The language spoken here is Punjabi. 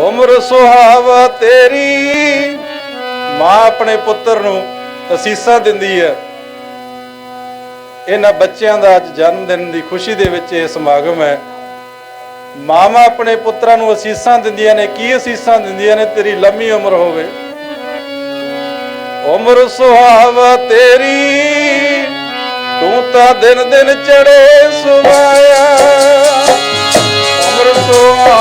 ਉਮਰ ਸੁਹਾਵਾ ਤੇਰੀ। ਮਾਂ ਆਪਣੇ ਪੁੱਤਰ ਨੂੰ ਅਸੀਸਾਂ ਦਿੰਦੀ ਹੈ। ਇਹਨਾਂ ਬੱਚਿਆਂ ਦਾ ਅੱਜ ਜਨਮ ਦਿਨ ਦੀ ਖੁਸ਼ੀ ਦੇ ਵਿੱਚ ਇਹ ਸਮਾਗਮ ਹੈ। ਮਾਵਾਂ ਆਪਣੇ ਪੁੱਤਰਾਂ ਨੂੰ ਅਸੀਸਾਂ ਦਿੰਦੀਆਂ ਨੇ। ਕੀ ਅਸੀਸਾਂ ਦਿੰਦੀਆਂ ਨੇ? ਤੇਰੀ ਲੰਮੀ ਉਮਰ ਹੋਵੇ। ਉਮਰ ਸੁਹਾਵਾ ਤੇਰੀ। ਤੂੰ ਤਾਂ ਦਿਨ ਦਿਨ ਚੜੇ ਸੁਆਇਆ ਉਮਰ ਸੁਹਾਵਾ